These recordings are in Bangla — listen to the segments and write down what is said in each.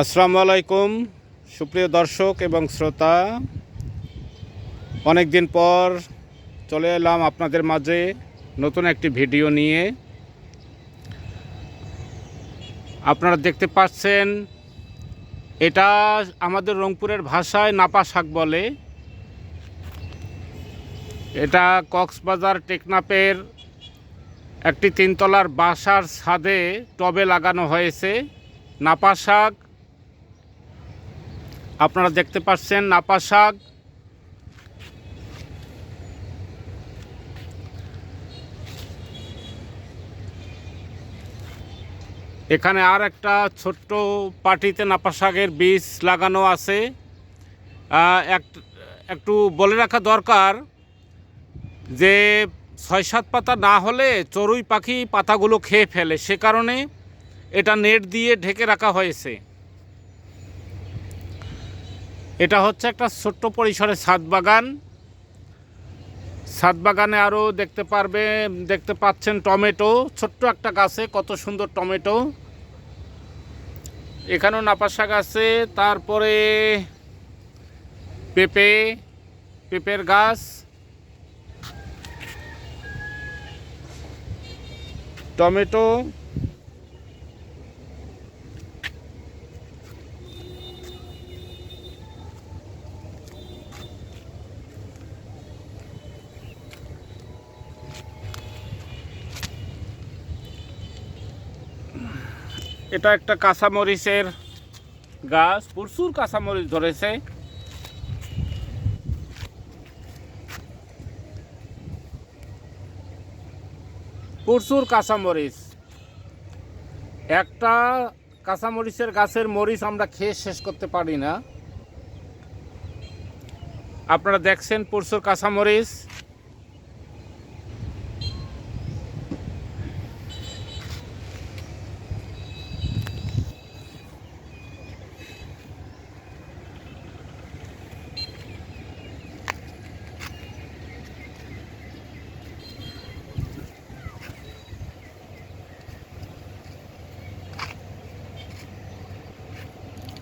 আসসালামু আলাইকুম, সুপ্রিয় দর্শক এবং শ্রোতা। অনেক দিন পর চলে এলাম আপনাদের মাঝে নতুন একটি ভিডিও নিয়ে। আপনারা দেখতে পাচ্ছেন, এটা আমাদের রংপুরের ভাষায় নাপা শাক বলে। এটা কক্সবাজার টেকনাপের একটি তিনতলার বাসার ছাদে টবে লাগানো হয়েছে নাপা শাক। আপনারা দেখতে পাচ্ছেন নাপা শাক। এখানে আর একটা ছোট্ট পাটিতে নাপা শাকের বীজ লাগানো আছে। এক- একটু বলে রাখা দরকার যে, ছয় সাত পাতা না হলে চড়ুই পাখি পাতাগুলো খেয়ে ফেলে। সে কারণে এটা নেট দিয়ে ঢেকে রাখা হয়েছে। এটা হচ্ছে একটা ছোট্ট পরিসরে ছাদ বাগান। ছাদ বাগানে আরও দেখতে পারবে, দেখতে পাচ্ছেন টমেটো। ছোট্ট একটা গাছে কত সুন্দর টমেটো। এখানেও নাপা শাক আছে, তারপরে পেঁপে, পেঁপের গাছ। টমেটো এটা একটা কাঁচামরিচের গাছ, প্রচুর কাঁচামরিচ ধরেছে। প্রচুর কাঁচামরিচ। একটা কাঁচামরিচের গাছের মরিচ আমরা খেয়ে শেষ করতে পারি না। আপনারা দেখছেন প্রচুর কাঁচামরিচ।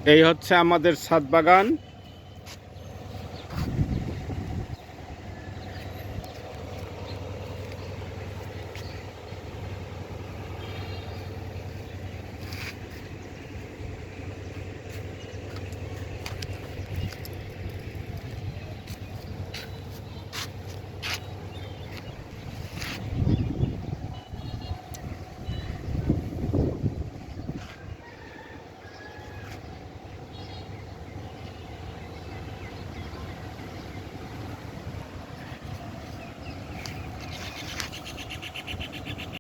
এই হচ্ছে আমাদের সাদ বাগান।